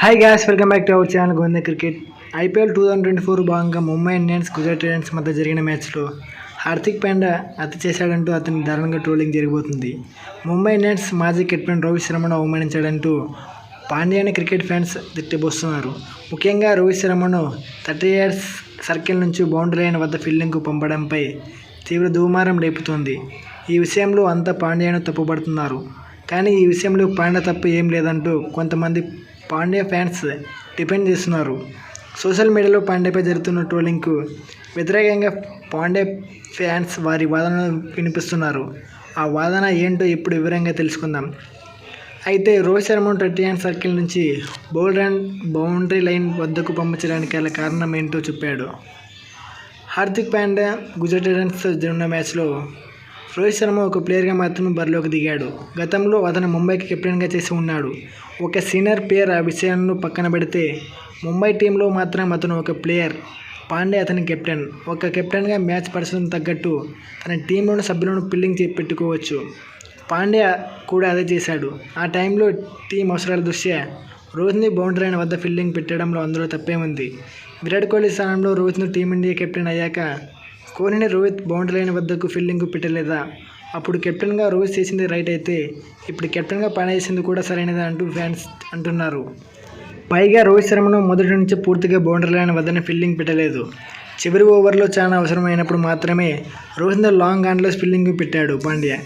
Hi guys welcome back to our channel Govinda cricket IPL two thousand twenty four భాగంగా Mumbai Indians Gujarat Titans మధ్య జరిగిన మ్యాచ్లో హార్దిక్ పాండ్యా అతి చేశాడంటూ అతని దారుణంగా ట్రోలింగ్ జరిగిపోతుంది. ముంబై ఇండియన్స్ మాజీ కెప్టెన్ రోహిత్ శర్మను అవమానించాడంటూ పాండ్యాని క్రికెట్ ఫ్యాన్స్ తిట్టిపోస్తున్నారు ముఖ్యంగా రోహిత్ శర్మను థర్టీ ఇయర్స్ సర్కిల్ నుంచి బౌండరీ లైన్ వద్ద ఫీల్డింగ్కు పంపడంపై తీవ్ర దుమారం రేపుతోంది. ఈ విషయంలో అంతా పాండ్యాను తప్పుపడుతున్నారు. కానీ ఈ విషయంలో పాండ్యా తప్పు ఏం లేదంటూ కొంతమంది పాండే ఫ్యాన్స్ డిపెండ్ చేస్తున్నారు. సోషల్ మీడియాలో పాండేపై జరుగుతున్న ట్రోలింగ్కు వ్యతిరేకంగా పాండే ఫ్యాన్స్ వారి వాదనను వినిపిస్తున్నారు. ఆ వాదన ఏంటో ఇప్పుడు వివరంగా తెలుసుకుందాం. అయితే రోహిత్ శర్మను థర్టీ హ్యాండ్ సర్కిల్ నుంచి బౌలర్ అండ్ బౌండరీ లైన్ వద్దకు పంపించడానికి గల కారణం ఏంటో చెప్పాడు. హార్దిక్ పాండ్యా గుజరాత్ టైటన్స్ జరిగిన మ్యాచ్లో రోహిత్ శర్మ ఒక ప్లేయర్గా మాత్రమే బరిలోకి దిగాడు. గతంలో అతను ముంబైకి కెప్టెన్గా చేసి ఉన్నాడు. ఒక సీనియర్ ప్లేయర్ ఆ విషయాలను పక్కన పెడితే ముంబై టీంలో మాత్రం అతను ఒక ప్లేయర్ పాండే అతని కెప్టెన్ ఒక కెప్టెన్గా మ్యాచ్ పరిస్థితిని తగ్గట్టు తన టీంలోని సభ్యులను పిల్లింగ్ చే పెట్టుకోవచ్చు. పాండే కూడా అదే చేశాడు. ఆ టైంలో టీం అవసరాల దృష్ట్యా రోహిత్ని బౌండరీ అయిన వద్ద ఫీల్డింగ్ పెట్టడంలో అందులో తప్పేముంది? విరాట్ కోహ్లీ స్థానంలో రోహిత్ను టీమిండియా కెప్టెన్ అయ్యాక కోహ్లీని రోహిత్ బౌండరీ లైన్ వద్దకు ఫీల్డింగ్కు పెట్టలేదా? అప్పుడు కెప్టెన్గా రోహిత్ చేసింది రైట్ అయితే ఇప్పుడు కెప్టెన్గా పనిచేసింది కూడా సరైనదే అంటూ ఫ్యాన్స్ అంటున్నారు. పైగా రోహిత్ శర్మను మొదటి నుంచి పూర్తిగా బౌండరీ లైన్ వద్దనే ఫీల్డింగ్ పెట్టలేదు. చివరి ఓవర్లో చాలా అవసరమైనప్పుడు మాత్రమే రోహిత్ లాంగ్ ఆన్లో ఫీల్డింగ్ పెట్టాడు పాండ్యా.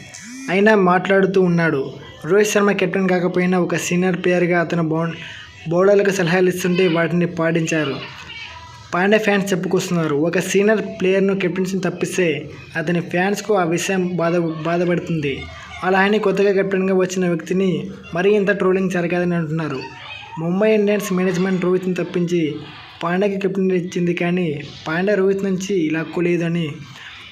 అయినా మాట్లాడుతూ ఉన్నాడు. రోహిత్ శర్మ కెప్టెన్ కాకపోయినా ఒక సీనియర్ ప్లేయర్గా అతను బౌ బౌలర్లకు సలహాలు ఇస్తుంటే వాటిని పాటించారు. పాండే ఫ్యాన్స్ చెప్పుకొస్తున్నారు. ఒక సీనియర్ ప్లేయర్ను కెప్టెన్సీ తప్పిస్తే అతని ఫ్యాన్స్కు ఆ విషయం బాధ బాధపడుతుంది. అలా కొత్తగా కెప్టెన్గా వచ్చిన వ్యక్తిని మరీ ఇంత ట్రోలింగ్ జరగదని అంటున్నారు. ముంబై ఇండియన్స్ మేనేజ్మెంట్ రోహిత్ని తప్పించి పాండేకి కెప్టెన్ ఇచ్చింది కానీ పాండ్యా రోహిత్ నుంచి లాక్కోలేదు లేదని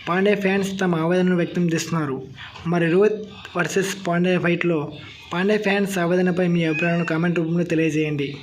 పాండే ఫ్యాన్స్ తమ ఆవేదనను వ్యక్తం చేస్తున్నారు. మరి రోహిత్ వర్సెస్ పాండే ఫైట్లో పాండే ఫ్యాన్స్ ఆవేదనపై మీ అభిప్రాయాలను కామెంట్ రూపంలో తెలియజేయండి.